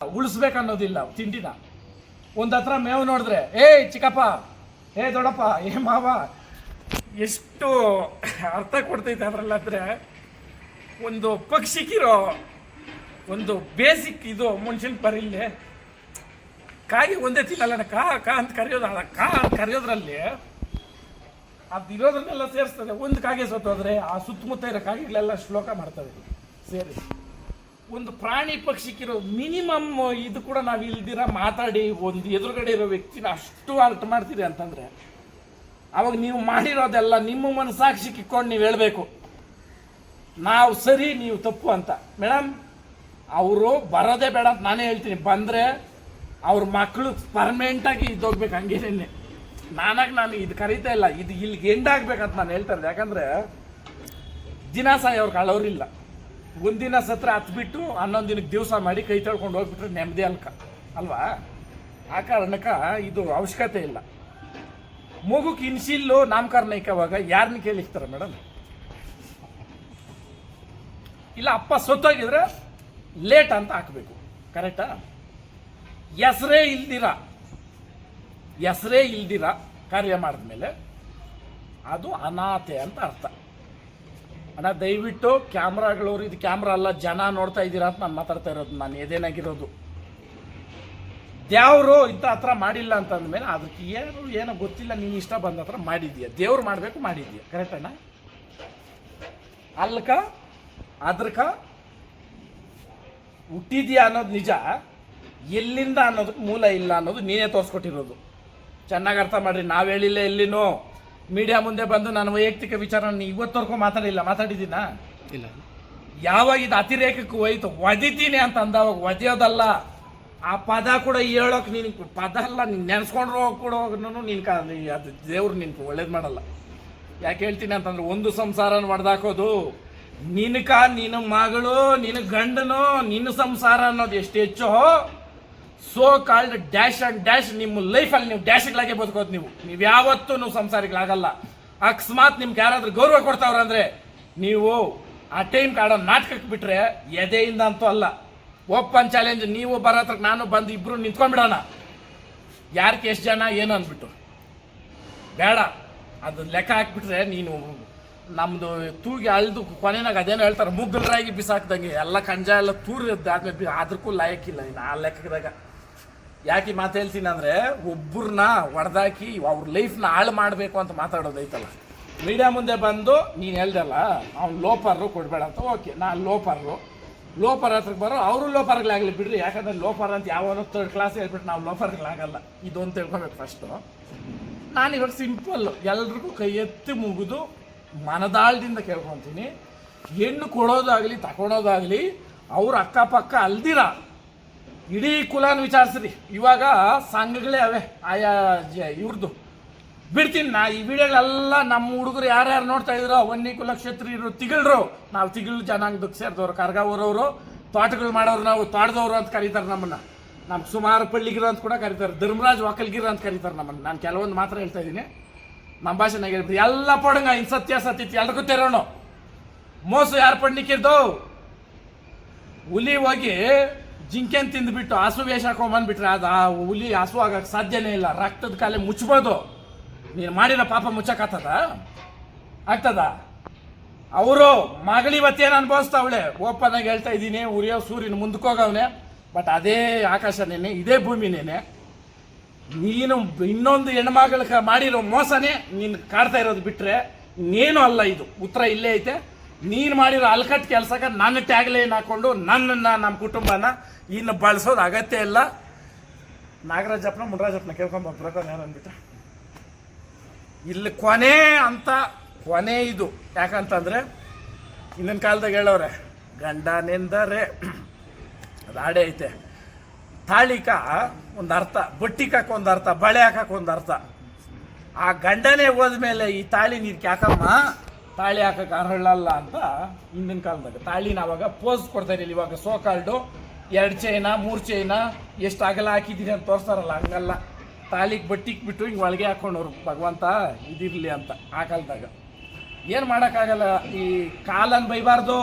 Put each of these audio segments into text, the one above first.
ಉಳಿಸ್ಬೇಕನ್ನೋದಿಲ್ಲ ತಿಂಡಿನ. ಒಂದು ಹತ್ರ ಮೇವು ನೋಡಿದ್ರೆ ಏಯ್ ಚಿಕ್ಕಪ್ಪ, ಏ, ದೊಡ್ಡಪ್ಪ, ಏ, ಮಾವ, ಎಷ್ಟು ಅರ್ಥ ಕೊಡ್ತೈತೆ ಅದ್ರಲ್ಲಿ ಅಂದ್ರೆ, ಒಂದು ಪಕ್ಷಿಗಿರೋ ಒಂದು ಬೇಸಿಕ್ ಇದು ಮನುಷ್ಯನ ಪರಿಲ್ಲೇ, ಕಾಗಿ ಒಂದೇ ತಿನ್ನಲ್ಲ ಕಾ ಕಾ ಅಂತ ಕರೆಯೋದು ಅದ ಕಾ ಅಂತ ಕರೆಯೋದ್ರಲ್ಲಿ ಅದು ಇರೋದ್ರನ್ನೆಲ್ಲ ಸೇರಿಸ್ತದೆ. ಒಂದು ಕಾಗೆ ಸತ್ತೋದ್ರೆ ಆ ಸುತ್ತಮುತ್ತ ಇರೋ ಕಾಗೆಗಳೆಲ್ಲ ಶ್ಲೋಕ ಮಾಡ್ತವೆ ಸೇರಿ. ಒಂದು ಪ್ರಾಣಿ ಪಕ್ಷಿಕ್ಕಿರೋ ಮಿನಿಮಮ್ ಇದು ಕೂಡ ನಾವು ಇಲ್ದಿರ ಮಾತಾಡಿ ಒಂದು ಎದುರುಗಡೆ ಇರೋ ವ್ಯಕ್ತಿನ ಅಷ್ಟು ಅರ್ಥ ಮಾಡ್ತೀರಿ ಅಂತಂದ್ರೆ, ಅವಾಗ ನೀವು ಮಾಡಿರೋದೆಲ್ಲ ನಿಮ್ಮ ಮನಸ್ಸಾಕ್ಷಿ ಕಿಕ್ಕೊಂಡು ನೀವು ಹೇಳಬೇಕು. ನಾವು ಸರಿ, ನೀವು ತಪ್ಪು ಅಂತ. ಮೇಡಮ್ ಅವರು ಬರೋದೇ ಬೇಡ ಅಂತ ನಾನೇ ಹೇಳ್ತೀನಿ. ಬಂದರೆ ಅವ್ರ ಮಕ್ಕಳು ಪರ್ಮನೆಂಟಾಗಿ ಇದ್ದೋಗ್ಬೇಕು ಹಂಗೇನೆ ನಾನಾಗಿ ನಾನು ಇದು ಕರೀತಾ ಇಲ್ಲ. ಇದು ಇಲ್ಲಿಗೆ ಅಂತ ನಾನು ಹೇಳ್ತಾ ಇದ್ದೆ ಯಾಕಂದ್ರೆ ದಿನ ಅವ್ರು ಅಳೋರಿಲ್ಲ ಒಂದಿನ ಸತ್ರ ಹತ್ಬಿಟ್ಟು ಹನ್ನೊಂದು ದಿನಕ್ಕೆ ದಿವಸ ಮಾಡಿ ಕೈ ತಳ್ಕೊಂಡು ಹೋಗ್ಬಿಟ್ರೆ ನೆಮ್ಮದಿ ಅಲ್ಕ ಅಲ್ವಾ? ಆ ಕಾರಣಕ್ಕೆ ಇದು ಅವಶ್ಯಕತೆ ಇಲ್ಲ. ಮಗುಕ್ಕೆ ಇನ್ಸಿಲ್ಲು ನಾಮಕರಣ ಇಕ್ಕವಾಗ ಯಾರನ್ನ ಕೇಳಿಸ್ತಾರೆ ಮೇಡಮ್ ಇಲ್ಲ, ಅಪ್ಪ ಸೊತ್ತೋಗಿದ್ರೆ ಲೇಟ್ ಅಂತ ಹಾಕಬೇಕು. ಕರೆಕ್ಟಾ? ಹೆಸರೇ ಇಲ್ದಿರ. ಹೆಸರೇ ಇಲ್ದಿರ ಕಾರ್ಯ ಮಾಡಿದ್ಮೇಲೆ ಅದು ಅನಾಥೆ ಅಂತ ಅರ್ಥ. ಅಣ್ಣ, ದಯವಿಟ್ಟು ಕ್ಯಾಮ್ರಾಗಳವ್ರು, ಇದು ಕ್ಯಾಮ್ರಾ ಅಲ್ಲ, ಜನ ನೋಡ್ತಾ ಇದ್ದೀರಾ ಅಂತ ನಾನು ಮಾತಾಡ್ತಾ ಇರೋದು, ನಾನು ಎದೇನಾಗಿರೋದು. ದೇವರು ಇಂಥ ಹತ್ರ ಮಾಡಿಲ್ಲ ಅಂತ ಅಂದಮೇಲೆ ಅದಕ್ಕೆ ಏನು, ಏನೋ ಗೊತ್ತಿಲ್ಲ, ನೀನು ಇಷ್ಟ ಬಂದ ಹತ್ರ ಮಾಡಿದ್ಯಾ? ದೇವ್ರು ಮಾಡಬೇಕು, ಮಾಡಿದ್ಯಾ? ಕರೆಕ್ಟ್ ಅಣ್ಣ? ಅಲ್ಕ? ಅದ್ರಕ? ಹುಟ್ಟಿದ್ಯಾ ಅನ್ನೋದು ನಿಜ. ಎಲ್ಲಿಂದ ಅನ್ನೋದಕ್ಕೆ ಮೂಲ ಇಲ್ಲ ಅನ್ನೋದು ನೀನೇ ತೋರಿಸ್ಕೊಟ್ಟಿರೋದು. ಚೆನ್ನಾಗಿ ಅರ್ಥ ಮಾಡ್ರಿ, ನಾವು ಹೇಳಿಲ್ಲ ಎಲ್ಲಿನೂ. ಮೀಡಿಯಾ ಮುಂದೆ ಬಂದು ನಾನು ವೈಯಕ್ತಿಕ ವಿಚಾರ ಇವತ್ತವರೆಗೂ ಮಾತಾಡಿಲ್ಲ ಮಾತಾಡಿದ್ದೀನಾ? ಇಲ್ಲ. ಯಾವಾಗ ಇದು ಅತಿರೇಕಕ್ಕೆ ಹೋಯ್ತು? ಒದಿತೀನಿ ಅಂತ ಅಂದವಾಗ ಒದೆಯೋದಲ್ಲ. ಆ ಪದ ಕೂಡ ಹೇಳೋಕೆ ನೀನು ಪದ ಅಲ್ಲ ನೀನು ನೆನೆಸ್ಕೊಂಡ್ರು ಕೂಡ ನೀನು ನಿನ್ ಅದು ದೇವ್ರು ನಿನ್ಗೆ ಒಳ್ಳೇದು ಮಾಡಲ್ಲ. ಯಾಕೆ ಹೇಳ್ತೀನಿ ಅಂತಂದ್ರೆ ಒಂದು ಸಂಸಾರನ ಹೊಡೆದಾಕೋದು ನಿನಕ ನಿನ್ನ ಮಗಳು ನಿನ್ನ ಗಂಡನು ನಿನ್ನ ಸಂಸಾರ ಅನ್ನೋದು ಎಷ್ಟು ಹೆಚ್ಚೋ so called dash and dash ನಿಮ್ಮ ಲೈಫಲ್ಲಿ ನೀವು ಡ್ಯಾಶ್ಗಳಾಗೆ ಬದುಕೋದು ನೀವು. ನೀವು ಯಾವತ್ತೂ ನೀವು ಸಂಸಾರಿಗಳಾಗಲ್ಲ. ಅಕಸ್ಮಾತ್ ನಿಮ್ಗೆ ಯಾರಾದ್ರೂ ಗೌರವ ಕೊಡ್ತಾವ್ರಂದ್ರೆ ನೀವು ಆ ಟೈಮ್ ಕಾಡೋ ನಾಟಕಕ್ಕೆ ಬಿಟ್ರೆ ಎದೆಯಿಂದ ಅಂತೂ ಅಲ್ಲ. ಓಪನ್ ಚಾಲೆಂಜ್ ನೀವು ಬರತ್ರ ನಾನು ಬಂದು ಇಬ್ರು ನಿಂತ್ಕೊಂಡ್ಬಿಡೋಣ. ಯಾರಿಗೆ ಎಷ್ಟು ಜನ, ಏನು ಅಂದ್ಬಿಟ್ಟು. ಬೇಡ. ಅದು ಲೆಕ್ಕ ಹಾಕ್ಬಿಟ್ರೆ ನೀನು ನಮ್ಮದು ತೂಗಿ ಅಳ್ದು ಕೊನೆನಾಗ ಅದೇನೋ ಹೇಳ್ತಾರೆ, ಮುಗ್ಗಲ್ರಾಗಿ ಬಿಸಾಕ್ದಂಗೆ. ಎಲ್ಲ ಕಂಜ ಎಲ್ಲ ತೂರಿ ಆದ್ಮೇಲೆ ಬಿ- ಅದಕ್ಕೂ ಲಾಯಕ್ಕಿಲ್ಲ. ಇನ್ನು ಆ ಲೆಕ್ಕದಾಗ ಯಾಕೆ ಮಾತು ಹೇಳ್ತೀನಿ ಅಂದರೆ ಒಬ್ಬರನ್ನ ಹೊಡೆದಾಕಿ ಅವ್ರ ಲೈಫ್ನ ಹಾಳು ಮಾಡಬೇಕು ಅಂತ ಮಾತಾಡೋದೈತಲ್ಲ ಮೀಡಿಯಾ ಮುಂದೆ ಬಂದು, ನೀನು ಹೇಳ್ದಲ್ಲ, ಅವ್ನು ಲೋಪರ್ರು ಕೊಡಬೇಡ ಅಂತ. ಓಕೆ ನಾನು ಲೋಪರ್ರು. ಲೋಪರ್ ಹತ್ರಕ್ಕೆ ಬರೋ, ಅವರು ಲೋಪರ್ಗಳಾಗಲಿ ಬಿಡ್ರಿ. ಯಾಕಂದ್ರೆ ಲೋಪರ್ ಅಂತ ಯಾವನೋ ತರ್ಡ್ ಕ್ಲಾಸ್ ಹೇಳ್ಬಿಟ್ಟು ನಾವು ಲೋಪರ್ಗಳಾಗಲ್ಲ. ಇದೊಂದು ತಿಳ್ಕೊಬೇಕು ಫಸ್ಟು ನಾನು ಇವಾಗ ಸಿಂಪಲ್ ಎಲ್ರಿಗೂ ಕೈ ಎತ್ತಿ ಮುಗಿದು ಮನದಾಳದಿಂದ ಕೇಳ್ಕೊತೀನಿ. ಹೆಣ್ಣು ಕೊಡೋದಾಗಲಿ ತಗೊಳೋದಾಗಲಿ ಅವ್ರ ಅಕ್ಕಪಕ್ಕ ಅಲ್ದಿರ. ಇಡೀ ಕುಲಾನ ವಿಚಾರಿಸ್ರಿ. ಇವಾಗ ಸಂಘಗಳೇ ಅವೆ, ಆಯಾ ಜ ಇವ್ರದ್ದು ಬಿಡ್ತೀನಿ ನಾ ಈ ವಿಡಿಯೋಗಳೆಲ್ಲ ನಮ್ಮ ಹುಡುಗರು ಯಾರ್ಯಾರು ನೋಡ್ತಾ ಇದ್ರು ವನ್ನಿ ಕುಲ ತಿಗಳರು, ನಾವು ತಿಗಳು ಜನಾಂಗದಕ್ಕೆ ಸೇರಿದವ್ರು ಕರ್ಗ ಊರವರು ತೋಟಗಳು ಮಾಡೋರು ನಾವು, ತೋಟದವ್ರು ಅಂತ ಕರೀತಾರೆ ನಮ್ಮನ್ನ. ನಮ್ಗೆ ಸುಮಾರು ಪಳ್ಳಿಗಿರು ಅಂತ ಕೂಡ ಕರೀತಾರೆ, ಧರ್ಮರಾಜ್ ವಾಕಲ್ಗಿರು ಅಂತ ಕರೀತಾರೆ ನಮ್ಮನ್ನ. ನಾನು ಕೆಲವೊಂದು ಮಾತ್ರ ಹೇಳ್ತಾ ಇದ್ದೀನಿ ನಮ್ಮ ಭಾಷೆನಾಗ ಹೇಳ್ಬಿಟ್ಟು ಎಲ್ಲ ಪಡಂಗ, ಇನ್ ಸತ್ಯ, ಸತ್ಯತಿ, ಎಲ್ರಿಗೂ ತೆರೋಣ ಮೋಸ ಯಾರು ಪಡ್ನಿಕ್ಕಿರ್ದು ಹುಲಿ ಹೋಗಿ ಜಿಂಕೆನ್ ತಿಂದ್ಬಿಟ್ಟು ಹಸು ವೇಷ ಹಾಕೊಂಬಂದ್ಬಿಟ್ರೆ ಅದು ಆ ಹುಲಿ ಹಸು ಆಗಕ್ಕೆ ಸಾಧ್ಯನೇ ಇಲ್ಲ. ರಕ್ತದ ಕಾಲೆ ಮುಚ್ಬೋದು. ನೀನು ಮಾಡಿರೋ ಪಾಪ ಮುಚ್ಚಕ್ಕಾಗ್ತದ? ಆಗ್ತದ? ಅವರು ಮಗಳಿವತ್ತೇನು ಅನುಭವಿಸ್ತಾವಳೆ ಓಪನ್ ಆಗಿ ಹೇಳ್ತಾ ಇದ್ದೀನಿ, ಉರಿಯೋ ಸೂರ್ಯನ ಮುಂದಕ್ಕೋಗವನೆ ಬಟ್ ಅದೇ ಆಕಾಶ ನೇನೆ ಇದೇ ಭೂಮಿ ನೇನೆ ನೀನು ಇನ್ನೊಂದು ಹೆಣ್ಮಗಳಿಗೆ ಮಾಡಿರೋ ಮೋಸನೇ ನೀನು ಕಾಡ್ತಾ ಇರೋದು ಬಿಟ್ಟರೆ ಇನ್ನೇನು ಅಲ್ಲ ಇದು. ಉತ್ತರ ಇಲ್ಲೇ ಐತೆ. ನೀನು ಮಾಡಿರೋ ಅಲ್ಕಟ್ ಕೆಲ್ಸಕ್ಕೆ ನನ್ನ ಟ್ಯಾಗ್ಲೈನ್ ಹಾಕೊಂಡು ನನ್ನನ್ನು ನಮ್ಮ ಕುಟುಂಬನ ಇನ್ನು ಬಳಸೋದು ಅಗತ್ಯ ಇಲ್ಲ. ನಾಗರಾಜಪ್ಪನ ಮುನರಾಜಪ್ಪನ ಕೇಳ್ಕೊಂಬ ಪ್ರಕಾರ ಯಾರು ಅಂದ್ಬಿಟ್ಟು ಇಲ್ಲಿ, ಕೊನೆ ಅಂತ, ಕೊನೆ ಇದು. ಯಾಕಂತಂದ್ರೆ ಹಿಂದಿನ ಕಾಲದಾಗ ಹೇಳೋರೆ ಗಂಡನೆಂದರೆ ರಾಡೆ ಐತೆ. ತಾಳಿಕ ಒಂದು ಅರ್ಥ ಬಟ್ಟಿಕಕ್ಕೆ ಒಂದು ಅರ್ಥ, ಬಳೆ ಹಾಕಕ್ಕೆ ಒಂದು ಅರ್ಥ. ಆ ಗಂಡನೇ ಹೋದ್ಮೇಲೆ ಈ ತಾಳಿ ನೀರು ಯಾಕಮ್ಮ? ತಾಳಿ ಹಾಕಕ್ಕೆ ಅರಳಲ್ಲ ಅಂತ ಹಿಂದಿನ ಕಾಲದಾಗ. ತಾಳಿನ ಅವಾಗ ಪೋಸ್ ಕೊಡ್ತಾ ಇರಲಿಲ್ಲ ಇವಾಗ ಸೋಕಾಲ್ಡು ಎರಡು ಚೈನ ಮೂರು ಚೈನ ಎಷ್ಟು ಅಗಲ ಹಾಕಿದ್ದೀನಿ ಅಂತ ತೋರಿಸ್ತಾರಲ್ಲ ಹಂಗಲ್ಲ. ತಾಳಿಗೆ ಬಟ್ಟಿಗೆ ಬಿಟ್ಟು ಹಿಂಗೆ ಒಳಗೆ ಹಾಕೊಂಡವ್ರು. ಭಗವಂತ ಇದಿರಲಿ ಅಂತ ಆ ಕಾಲದಾಗ. ಏನು ಮಾಡೋಕ್ಕಾಗಲ್ಲ ಈ ಕಾಲನ್ನು ಬೈಬಾರ್ದು.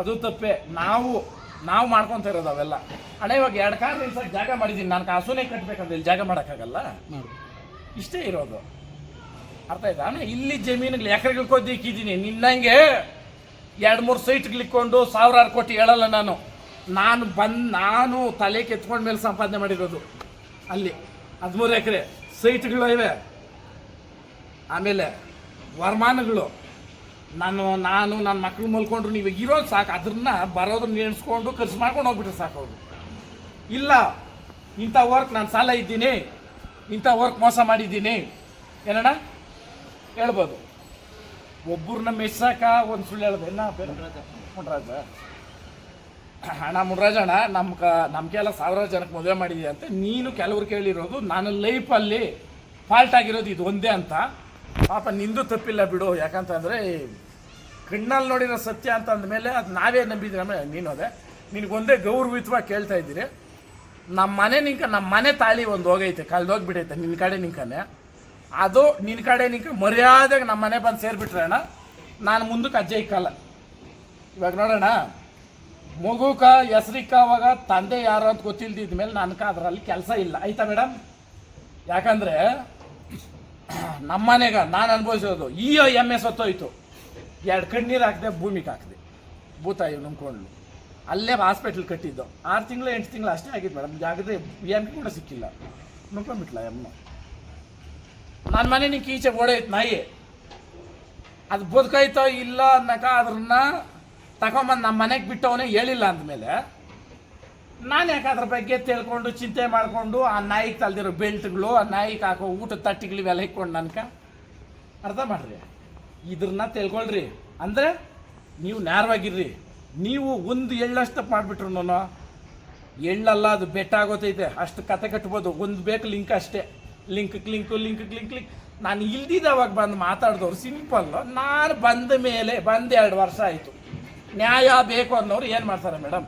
ಅದು ತಪ್ಪೆ. ನಾವು ನಾವು ಮಾಡ್ಕೊತ ಇರೋದು ಅವೆಲ್ಲ. ಅಣ್ಣ ಇವಾಗ ಎರಡು ಕಾರ್ ನಿಲ್ಸಕ್ಕೆ ಜಾಗ ಮಾಡಿದ್ದೀನಿ ನಾನು ಕಾಸುನೇ ಕಟ್ಟಬೇಕಂದ್ರೆ ಇಲ್ಲಿ ಜಾಗ ಮಾಡೋಕ್ಕಾಗಲ್ಲ? ಇಷ್ಟೇ ಇರೋದು. ಅರ್ಥ ಆಯ್ತಾ? ಇಲ್ಲಿ ಜಮೀನುಗಳು ಎಕರೆಗಳು ಕೊದ್ದಿಕ್ಕಿದ್ದೀನಿ ನಿನ್ನಂಗೆ ಎರಡು ಮೂರು ಸೈಟ್ಗಳಿಕ್ಕೊಂಡು ಸಾವಿರಾರು ಕೋಟಿ ಹೇಳಲ್ಲ ನಾನು. ನಾನು ಬಂದು, ನಾನು ತಲೆ ಕೆತ್ಕೊಂಡ ಮೇಲೆ ಸಂಪಾದನೆ ಮಾಡಿರೋದು. ಅಲ್ಲಿ ಹದಿಮೂರು ಎಕರೆ ಸೈಟ್ಗಳು ಇವೆ. ಆಮೇಲೆ ವರಮಾನಗಳು. ನಾನು ನಾನು ನನ್ನ ಮಕ್ಳು ಮಲ್ಕೊಂಡ್ರು ನೀವು ಇರೋದು ಸಾಕು. ಅದನ್ನ ಬರೋದನ್ನ ನೆನೆಸ್ಕೊಂಡು ಖರ್ಚು ಮಾಡ್ಕೊಂಡು ಹೋಗ್ಬಿಟ್ರೆ ಸಾಕು ಅವರು. ಇಲ್ಲ, ಇಂಥ ವರ್ಕ್ ನಾನು ಸಾಲ ಇದ್ದೀನಿ. ಇಂಥ ವರ್ಕ್ ಮೋಸ ಮಾಡಿದ್ದೀನಿ. ಏನಣ್ಣ? ಹೇಳ್ಬೋದು. ಒಬ್ಬರನ್ನ ಮೆಚ್ಚಾಕ ಒಂದು ಸುಳ್ಳು ಹೇಳ್ದೆ. ಇನ್ನ ಮುನ್ರಾಜ. ಅಣ್ಣ ಮುನ್ರಾಜ ಅಣ್ಣ ನಮ್ಮ ಕ ನಮ್ಗೆಲ್ಲ ಸಾವಿರಾರು ಜನಕ್ಕೆ ಮದುವೆ ಮಾಡಿದ್ಯಾ ಅಂತ ನೀನು ಕೆಲವ್ರು ಕೇಳಿರೋದು, ನಾನು ಲೈಫಲ್ಲಿ ಫಾಲ್ಟ್ ಆಗಿರೋದು ಇದು ಒಂದೇ ಅಂತ. ಪಾಪ ನಿಂದು ತಪ್ಪಿಲ್ಲ ಬಿಡು, ಯಾಕಂತಂದರೆ ಕಣ್ಣಲ್ಲಿ ನೋಡಿರೋ ಸತ್ಯ ಅಂತ ಅಂದಮೇಲೆ ಅದು ನಾವೇ ನಂಬಿದ್ರೆ ನೀನು ಅದೇ. ನಿನಗೊಂದೇ ಗೌರವಿತವಾಗಿ ಕೇಳ್ತಾ ಇದ್ದೀರಿ. ನಮ್ಮ ಮನೆ ನಿಂಕ ನಮ್ಮ ಮನೆ ತಾಳಿ ಒಂದು ಹೋಗೈತೆ ಕಳ್ದೋಗ್ಬಿಟ್ಟೈತೆ ನಿನ್ನ ಕಡೆ ನಿಂಕನೆ. ಅದು ನಿನ್ನ ಕಡೆ ನಿನ್ ಮರ್ಯಾದೆಗೆ ನಮ್ಮ ಮನೆ ಬಂದು ಸೇರಿಬಿಟ್ರೆ ನಾನು ಮುಂದಕ್ಕೆ ಅಜ್ಜೆ ಇಕ್ಕಲ್ಲ. ಇವಾಗ ನೋಡೋಣ ಮಗುಕ, ಹೆಸ್ರಿಕ್ಕ ಅವಾಗ ತಂದೆ ಯಾರು ಅಂತ ಗೊತ್ತಿಲ್ದಿದ್ದ ಮೇಲೆ ನನಗೆ ಅದರಲ್ಲಿ ಕೆಲಸ ಇಲ್ಲ. ಆಯ್ತಾ ಮೇಡಮ್ ಯಾಕಂದರೆ ನಮ್ಮ ಮನೆಗ ನಾನು ಅನುಭವಿಸೋದು, ಈ ಎಸ್ ಹೊತ್ತೋಯ್ತು ಎರಡು ಕಣ್ಣೀರು ಹಾಕಿದೆ ಭೂಮಿಗೆ ಹಾಕಿದೆ. ಭೂತಾಯಿ ನಂಬ್ಕೊಂಡ್ಲು ಅಲ್ಲೇ ಹಾಸ್ಪಿಟ್ಲ್ ಕಟ್ಟಿದ್ದು. ಆರು ತಿಂಗಳು, ಎಂಟು ತಿಂಗಳು ಅಷ್ಟೇ ಆಗಿದ್ದು ಮೇಡಮ್ ಯಾಕಂದರೆ ಎಂ ಕೂಡ ಸಿಕ್ಕಿಲ್ಲ. ನಂಬ್ಕೊಂಡ್ಬಿಟ್ಲ ಎಮ್ಮ. ನನ್ನ ಮನೆ ನಿಂಗೆ ಈಚೆ ಓಡೈತೆ ನಾಯಿ. ಅದು ಬದುಕೈತೋ ಇಲ್ಲ ಅನ್ನಕ ಅದ್ರನ್ನ ತಗೊಂಬಂದು ನಮ್ಮ ಮನೆಗೆ ಬಿಟ್ಟವನೇ ಹೇಳಿಲ್ಲ ಅಂದಮೇಲೆ ನಾನು ಯಾಕೆ ಅದ್ರ ಬಗ್ಗೆ ತಿಳ್ಕೊಂಡು ಚಿಂತೆ ಮಾಡಿಕೊಂಡು ಆ ನಾಯಿಗೆ ತಲ್ದಿರೋ ಬೆಲ್ಟ್ಗಳು, ಆ ನಾಯಿಗೆ ಹಾಕೋ ಊಟದ ತಟ್ಟಿಗಳು ಇವೆಲ್ಲ ಇಕ್ಕೊಂಡು ನನ್ಕ ಅರ್ಥ ಮಾಡ್ರಿ? ಇದ್ರನ್ನ ತಿಳ್ಕೊಳ್ರಿ. ಅಂದರೆ ನೀವು ನೇರವಾಗಿರ್ರಿ ನೀವು ಒಂದು ಎಳ್ಳಷ್ಟು ಮಾಡಿಬಿಟ್ರು ಎಳ್ಳಲ್ಲ, ಅದು ಬೆಟ್ಟ ಆಗೋತೈತೆ ಅಷ್ಟು ಕತೆ ಕಟ್ಬೋದು. ಒಂದು ಬೇಕು ಲಿಂಕ್ ಅಷ್ಟೇ. Link clink link clink clink. ನಾನು ಇಲ್ದಿದ್ದವಾಗ ಬಂದು ಮಾತಾಡಿದವ್ರು ಸಿಂಪಲ್. ನಾನು ಬಂದ ಮೇಲೆ ಬಂದು ಎರಡು ವರ್ಷ ಆಯಿತು. ನ್ಯಾಯ ಬೇಕು ಅನ್ನೋರು ಏನು ಮಾಡ್ತಾರೆ ಮೇಡಮ್?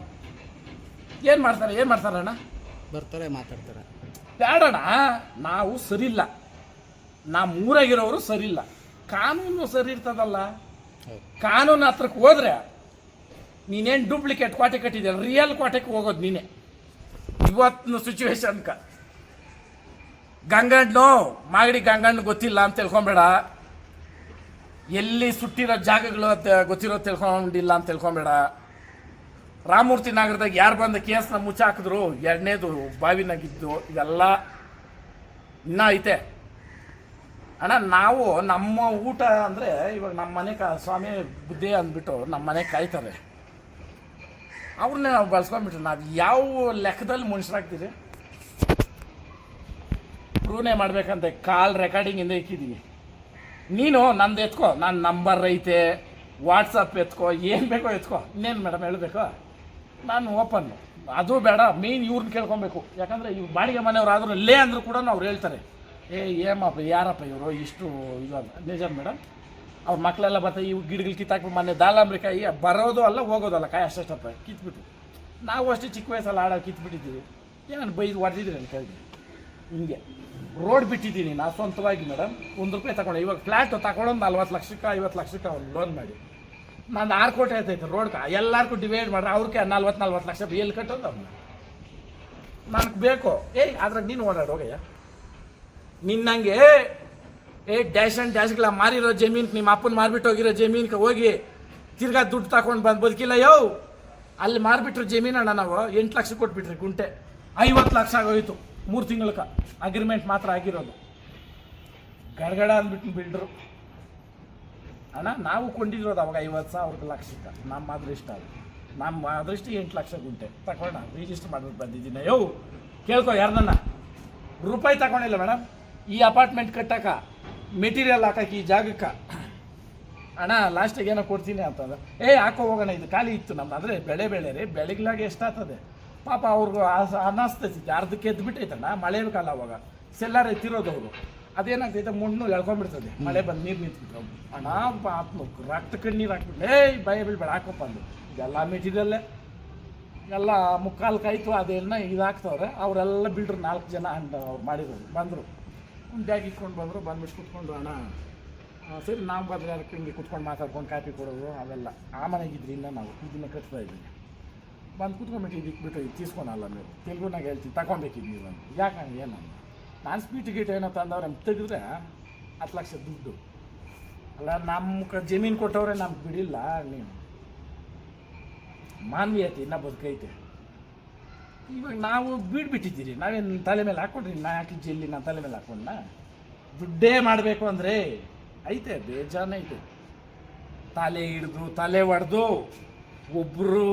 ಏನು ಮಾಡ್ತಾರೆ? ಏನು ಮಾಡ್ತಾರೆ ಅಣ್ಣ? ಬರ್ತಾರೆ ಮಾತಾಡ್ತಾರೆ. ಬೇಡಣ್ಣ ನಾವು ಸರಿಲ್ಲ ನಮ್ಮ ಊರಾಗಿರೋರು ಸರಿಲ್ಲ ಕಾನೂನು ಸರಿ ಇರ್ತದಲ್ಲ? ಕಾನೂನು ಹತ್ರಕ್ಕೆ ಹೋದ್ರೆ ನೀನೇನು ಡೂಪ್ಲಿಕೇಟ್ ಕ್ವಾಟೆ ಕಟ್ಟಿದ್ಯಲ್ಲ? ರಿಯಲ್ ಕ್ವಾಟೆಗೆ ಹೋಗೋದು ನೀನೆ. ಇವತ್ತಿನ ಸಿಚುವೇಶನ್ಕ ಗಂಗಣ್ಣು, ಮಾಗಡಿ ಗಂಗಣ್ಣ ಗೊತ್ತಿಲ್ಲ ಅಂತ ತಿಳ್ಕೊಂಬೇಡ. ಎಲ್ಲಿ ಸುಟ್ಟಿರೋ ಜಾಗಗಳು ಅಂತ ಗೊತ್ತಿರೋ ತಿಳ್ಕೊಂಡಿಲ್ಲ ಅಂತ ತಿಳ್ಕೊಂಬೇಡ. ರಾಮಮೂರ್ತಿ ನಗರದಾಗ ಯಾರು ಬಂದ ಕೇಸ್ನ ಮುಚ್ಚಾಕಿದ್ರು ಎರಡನೇದು ಬಾವಿನಾಗಿದ್ದು, ಇವೆಲ್ಲ ಇನ್ನೂ ಐತೆ. ಅಣ್ಣ, ನಾವು ನಮ್ಮ ಊಟ ಅಂದರೆ ಇವಾಗ ನಮ್ಮ ಮನೆ ಕ, ಸ್ವಾಮಿ ಬುದ್ಧಿ ಅಂದ್ಬಿಟ್ಟು ನಮ್ಮ ಮನೆ ಕಾಯ್ತಾರೆ. ಅವ್ರನ್ನೇ ನಾವು ಬಳಸ್ಕೊಂಡ್ಬಿಟ್ರೆ, ನಾವು ಯಾವ ಲೆಕ್ಕದಲ್ಲಿ ಮನುಷ್ಯರಾಗ್ತೀರಿ? ಪ್ರೂವ್ನೇ ಮಾಡ್ಬೇಕಂತ ಕಾಲ್ ರೆಕಾರ್ಡಿಂಗಿಂದ ಇಕ್ಕಿದ್ದೀನಿ ನೀನು ನಂದು ಎತ್ಕೋ ನನ್ನ ನಂಬರ್ ಐತೆ ವಾಟ್ಸಪ್ ಎತ್ಕೋ, ಏನು ಬೇಕೋ ಎತ್ಕೋ. ಇನ್ನೇನು ಮೇಡಮ್ ಹೇಳಬೇಕು? ನಾನು ಓಪನ್ ಅದು ಬೇಡ ಮೇನ್ ಇವ್ರನ್ನ ಕೇಳ್ಕೊಬೇಕು. ಯಾಕಂದರೆ ಇವ್ರು ಬಾಡಿಗೆ ಮನೆಯವ್ರು ಆದರೂ ಲೇ ಅಂದರೂ ಕೂಡ ಅವ್ರು ಹೇಳ್ತಾರೆ. ಏ, ಏಮಪ್ಪ, ಯಾರಪ್ಪ ಇವರು? ಇಷ್ಟು ಇದು ಅಂತ. ನಿಜ ಮೇಡಮ್? ಅವ್ರ ಮಕ್ಕಳೆಲ್ಲ ಬರ್ತಾರೆ ಇವು ಗಿಡಗಳು ಕಿತ್ತಾಕ್ಬಿಟ್ಟು ಮೊನ್ನೆ ದಾಳಂಬ್ರಿಕಾಯಿ ಬರೋದು ಅಲ್ಲ, ಹೋಗೋದಲ್ಲ, ಕಾಯಿ ಅಷ್ಟಪ್ಪ ಕಿತ್ಬಿಟ್ಟು ನಾವು ಅಷ್ಟೇ ಚಿಕ್ಕ ವಯಸ್ಸಲ್ಲಿ ಆಡೋ ಕಿತ್ಬಿಟ್ಟಿದ್ದೀವಿ. ಏನನ್ನು ಬೈದು ಹೊಡೆದಿದ್ರೆ ಅಂತ ಕೇಳಿದ್ವಿ ಹಿಂಗೆ. ರೋಡ್ ಬಿಟ್ಟಿದ್ದೀನಿ, ನಾ ಸ್ವಂತವಾಗಿ ಮೇಡಮ್ ಒಂದು ರೂಪಾಯಿ ತಗೊಂಡೆ. ಇವಾಗ ಫ್ಲ್ಯಾಟ್ ತಗೊಳ್ಳೋದು ನಲ್ವತ್ತು ಲಕ್ಷಕ್ಕೆ, ಐವತ್ತು ಲಕ್ಷಕ್ಕೆ ಅವ್ರು ಲೋನ್ ಮಾಡಿ. ನಾನು ಆರು ಕೋಟಿ ಆಯ್ತೈತೆ ರೋಡ್ಗೆ ಎಲ್ಲರಿಗೂ ಡಿವೈಡ್ ಮಾಡ್ರೆ ಅವ್ರಿಗೆ ನಲ್ವತ್ತು ನಲ್ವತ್ತು ಲಕ್ಷ ಎಲ್ಲಿ ಕಟ್ಟೋದು ಅವ್ನ ನನಗೆ ಬೇಕು. ಏಯ್ ಅದ್ರಾಗ ನೀನು ಓಡಾಡು, ಹೋಗಯ್ಯ. ನಿನ್ನಂಗೆ, ಏ ಡ್ಯಾಶ್ ಆ್ಯಂಡ್ ಡ್ಯಾಶ್ಗಳ ಮಾರಿರೋ ಜಮೀನ್ಗೆ ನಿಮ್ಮ ಅಪ್ಪನ ಮಾರ್ಬಿಟ್ಟು ಹೋಗಿರೋ ಜಮೀನ್ಗೆ ಹೋಗಿ ತಿರ್ಗಾ ದುಡ್ಡು ತಗೊಂಡು ಬಂದು ಬದುಕಿಲ್ಲ, ಯೋ. ಅಲ್ಲಿ ಮಾರ್ಬಿಟ್ರು ಜಮೀನಣ್ಣ ನಾವು. ಎಂಟು ಲಕ್ಷ ಕೊಟ್ಬಿಟ್ರಿ ಗುಂಟೆ. ಐವತ್ತು ಲಕ್ಷ ಆಗೋಯ್ತು. ಮೂರು ತಿಂಗಳಕ ಅಗ್ರಿಮೆಂಟ್ ಮಾತ್ರ ಆಗಿರೋದು. ಗಡಗಡ ಅಂದ್ಬಿಟ್ಟು ಬಿಲ್ಡ್ರು ಅಣ್ಣ, ನಾವು ಕೊಂಡಿರೋದು ಅವಾಗ ಐವತ್ತು ಸಾವಿರದ ಲಕ್ಷಕ್ಕೆ. ನಮ್ಮ ಅದೃಷ್ಟ ಅದು. ನಮ್ಮ ಅದೃಷ್ಟ ಎಂಟು ಲಕ್ಷ ಗುಂಟೆ. ತಗೊಂಡ ರಿಜಿಸ್ಟರ್ ಮಾಡ್ಬಿಟ್ಟು ಬಂದಿದ್ದೀನಿ. ಯೋ, ಕೇಳ್ಕೊ ಯಾರನ್ನ ರೂಪಾಯಿ ತಗೊಂಡಿಲ್ಲ ಮೇಡಮ್ ಈ ಅಪಾರ್ಟ್ಮೆಂಟ್ ಕಟ್ಟಕ ಮೆಟೀರಿಯಲ್ ಹಾಕಕ್ಕೆ ಈ ಜಾಗಕ್ಕೆ. ಅಣ್ಣ ಲಾಸ್ಟಿಗೆ ಏನೋ ಕೊಡ್ತೀನಿ ಅಂತಂದ್ರೆ ಏ, ಹಾಕೋ ಹೋಗೋಣ, ಇದು ಖಾಲಿ ಇತ್ತು ನಮ್ಮ ಅಂದರೆ ಬೆಳೆ ಬೆಳೆ ರೀ ಬೆಳಗ್ಲಾಗೆ ಎಷ್ಟಾಗ್ತದೆ? ಪಾಪ ಅವ್ರಿಗೆ ಅನ್ನಿಸ್ತೈತಿ ಅರ್ಧಕ್ಕೆ ಎದ್ದು ಬಿಟ್ಟೈತಣ್ಣ ಮಳೆ ಕಾಲ ಅವಾಗ. ಸೆಲ್ಲಾರ ಎತ್ತಿರೋದು ಅವರು. ಅದೇನಾಗ್ತೈತೆ ಮಣ್ಣು ಎಳ್ಕೊಂಡ್ಬಿಡ್ತದೆ. ಮಳೆ ಬಂದು ನೀರು ನಿಂತ್ಬಿಟ್ರು ಅಣ್ಣ, ಪಾಪ ರಕ್ತ ಕಣ್ಣೀರು ಹಾಕ್ಬಿಟ್ಟು ಏಯ್ ಭಯ ಬೀಳ್ಬೇಡ ಹಾಕಪ್ಪ ಅಂದು ಇದೆಲ್ಲ ಮೆಟೀರಿಯಲ್ಲೇ ಎಲ್ಲ ಮುಕ್ಕಾಲು ಕಾಯ್ತು ಅದೆಲ್ಲ ಇದಾಗ್ತವ್ರೆ. ಅವರೆಲ್ಲ ಬಿಲ್ಡ್ರು ನಾಲ್ಕು ಜನ ಅವ್ರು ಮಾಡಿದ್ರು ಬಂದರು. ಒಂದು ಬ್ಯಾಗ್ ಇಟ್ಕೊಂಡು ಬಂದರು ಬಂದ್ಬಿಟ್ಟು ಕುತ್ಕೊಂಡು, ಅಣ್ಣ ಸರಿ, ನಾವು ಅದಕ್ಕೆ ಹಿಂಗೆ ಕುತ್ಕೊಂಡು ಮಾತಾಡ್ಕೊಂಡು ಕಾಫಿ ಕೊಡೋದು? ಅವೆಲ್ಲ. ಆ ಮನೆಗಿದ್ರಿಂದ ನಾವು. ಇದನ್ನು ಕಟ್ತಾ ಇದ್ದೀವಿ ಬಂದು ಕೂತ್ಕೊಂಡ್ಬಿಟ್ಟು ಇದಕ್ಕೆ ಬಿಟ್ಟು ಇದು ತೀಸ್ಕೊಳಲ್ಲ ನೀವು ತೆಲುಗುನಾಗ ಹೇಳ್ತೀನಿ ತಗೊಬೇಕಿದ್ದು ನೀವು ಯಾಕೆ ಹಂಗೆ ಏನಂದ? ನಾನು ಸ್ಪೀಟ್ ಗೀಟ್ ಏನೋ ತೆಗೆದ್ರೆ ಹತ್ತು ಲಕ್ಷ ದುಡ್ಡು. ಅಲ್ಲ ನಮ್ಮ ಜಮೀನು ಕೊಟ್ಟವ್ರೆ ನಮ್ಗೆ ಬಿಡಿಲ್ಲ ನೀವು ಮಾನವೀಯತೆ ಇನ್ನೂ ಬದುಕೈತೆ. ಇವಾಗ ನಾವು ಬಿಟ್ಬಿಟ್ಟಿದ್ದೀರಿ ನಾವೇನು ತಲೆ ಮೇಲೆ ಹಾಕ್ಕೊಂಡ್ರಿ? ನಾ ಯಾಕೆ ಜಲ್ಲಿ ನಾನು ತಲೆ ಮೇಲೆ ಹಾಕೊಂಡ ದುಡ್ಡೇ ಮಾಡಬೇಕು ಅಂದರೆ ಐತೆ, ಬೇಜಾನ ಐತೆ. ತಲೆ ಹಿಡ್ದು, ತಲೆ ಒಡೆದು. ಒಬ್ಬರು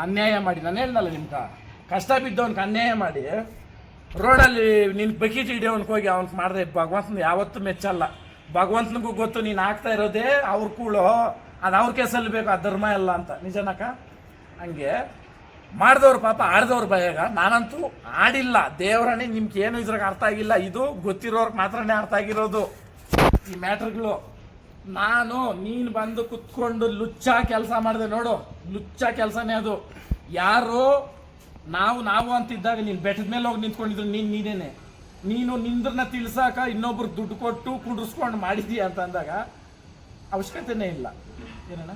ಅನ್ಯಾಯ ಮಾಡಿ, ನಾನು ಹೇಳ್ದಲ್ಲ ನಿಮ್ಗೆ. ಕಷ್ಟ ಬಿದ್ದವನ್ಗೆ ಅನ್ಯಾಯ ಮಾಡಿ, ರೋಡಲ್ಲಿ ನಿನ್ನ ಬಕೀಟ್ ಹಿಡಿಯೋನ್ಗೆ ಹೋಗಿ ಅವ್ನಿಗೆ ಮಾಡಿದೆ, ಭಗವಂತನ ಯಾವತ್ತೂ ಮೆಚ್ಚಲ್ಲ. ಭಗವಂತನಿಗೂ ಗೊತ್ತು ನೀನು ಆಗ್ತಾ ಇರೋದೇ ಅವ್ರ ಕೂಳು ಅದು ಅವ್ರ ಕೇಸಲ್ಲಿ ಬೇಕು ಆ ಧರ್ಮ ಎಲ್ಲ ಅಂತ. ನಿಜನಕ್ಕ? ಹಂಗೆ ಮಾಡಿದವ್ರು ಪಾಪ ಆಡ್ದವ್ರ ಭಯಾಗ ನಾನಂತೂ ಆಡಿಲ್ಲ. ದೇವರಣೆ ನಿಮ್ಗೆ ಏನು ಇದ್ರಾಗ ಅರ್ಥ ಆಗಿಲ್ಲ. ಇದು ಗೊತ್ತಿರೋರ್ಗೆ ಮಾತ್ರನೇ ಅರ್ಥ ಆಗಿರೋದು. ಈ ಮ್ಯಾಟ್ರ್ಗಳು. ನಾನು ನೀನು ಬಂದು ಕುತ್ಕೊಂಡು ಲುಚ್ಚ ಕೆಲಸ ಮಾಡಿದೆ ನೋಡು. ಲುಚ್ಚ ಕೆಲಸನೇ ಅದು. ಯಾರು ನಾವು ನಾವು ಅಂತಿದ್ದಾಗ ನೀನು ಬೆಟ್ಟದ ಮೇಲೆ ಹೋಗಿ ನಿಂತ್ಕೊಂಡಿದ್ರು ನೀನು ನೀನೇನೆ. ನೀನು ನಿಂದ್ರನ್ನ ತಿಳ್ಸಾಕ ಇನ್ನೊಬ್ರು ದುಡ್ಡು ಕೊಟ್ಟು ಕುಡಿಸ್ಕೊಂಡು ಮಾಡಿದೀಯ ಅಂತ ಅಂದಾಗ ಅವಶ್ಯಕತೆನೇ ಇಲ್ಲ. ಏನಣ್ಣ?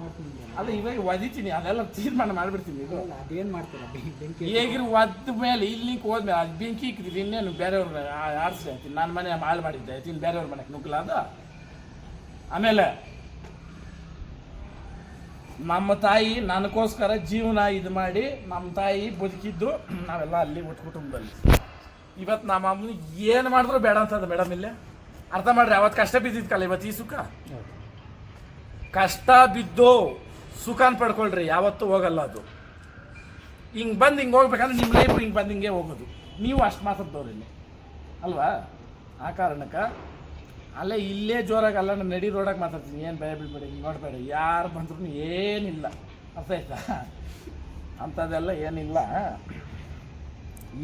ಮಾಡ್ತೀನಿ ಅಲ್ಲ ಇವಾಗ ಒದಿತೀನಿ ಅದೆಲ್ಲ ತೀರ್ಮಾನ ಮಾಡಿಬಿಡ್ತೀನಿ ಇದು. ಅದೇನು ಮಾಡ್ತೀರ? ಬೆಂಕಿ ಹೇಗಿರು ಒದ್ದ ಮೇಲೆ ಇಲ್ಲಿ ಹೋದ್ಮೇಲೆ ಅದು ಬೆಂಕಿ ಇಕ್ಕಿದ್ರಿ ಇನ್ನೇನು ಬೇರೆಯವ್ರ ಆರಿಸಿ ಆಯ್ತೀನಿ. ನನ್ನ ಮನೆ ಹಾಳು ಮಾಡಿದ್ದೆ ಬೇರೆ ಬೇರೆಯವ್ರ ಮನೆಗೆ ನುಗ್ಗಲಾದ? ಅದು ಆಮೇಲೆ ನಮ್ಮ ತಾಯಿ ನನಗೋಸ್ಕರ ಜೀವನ ಇದು ಮಾಡಿ ನಮ್ಮ ತಾಯಿ ಬದುಕಿದ್ದು ನಾವೆಲ್ಲ ಅಲ್ಲಿ ಒಟ್ಟು ಕುಟುಂಬದಲ್ಲಿ. ಇವತ್ತು ನಮ್ಮ ಅಮ್ಮನ ಏನು ಮಾಡಿದ್ರು ಬೇಡ ಅಂತದ ಮೇಡಮ್ ಇಲ್ಲೇ. ಅರ್ಥ ಮಾಡ್ರಿ ಅವತ್ತು ಕಷ್ಟ ಬಿದ್ದಿದ್ಕಲ್ಲ ಇವತ್ತು ಈ ಸುಖ? ಕಷ್ಟ ಬಿದ್ದು ಸುಖನ ಪಡ್ಕೊಳ್ರಿ, ಯಾವತ್ತೂ ಹೋಗಲ್ಲ ಅದು. ಹಿಂಗೆ ಬಂದು ಹಿಂಗೆ ಹೋಗ್ಬೇಕಂದ್ರೆ ನಿಮ್ಮ ಲೈಫ್ ಹಿಂಗೆ ಬಂದು ಹಿಂಗೆ ಹೋಗೋದು. ನೀವು ಅಷ್ಟು ಮಾತಾಡ್ದವ್ರಿ ಅಲ್ವಾ? ಆ ಕಾರಣಕ್ಕೆ ಅಲ್ಲೇ ಇಲ್ಲೇ ಜೋರಾಗಿ ಅಲ್ಲ, ನಾನು ನಡಿ ರೋಡಾಗಿ ಮಾತಾಡ್ತೀನಿ. ಏನು ಭಯ ಬೀಳ್ಬೇಡಿ ನೋಡಬೇಡಿ. ಯಾರು ಬಂದ್ರೂ ಏನಿಲ್ಲ. ಅರ್ಥ ಆಯ್ತಾ? ಅಂಥದ್ದೆಲ್ಲ ಏನಿಲ್ಲ.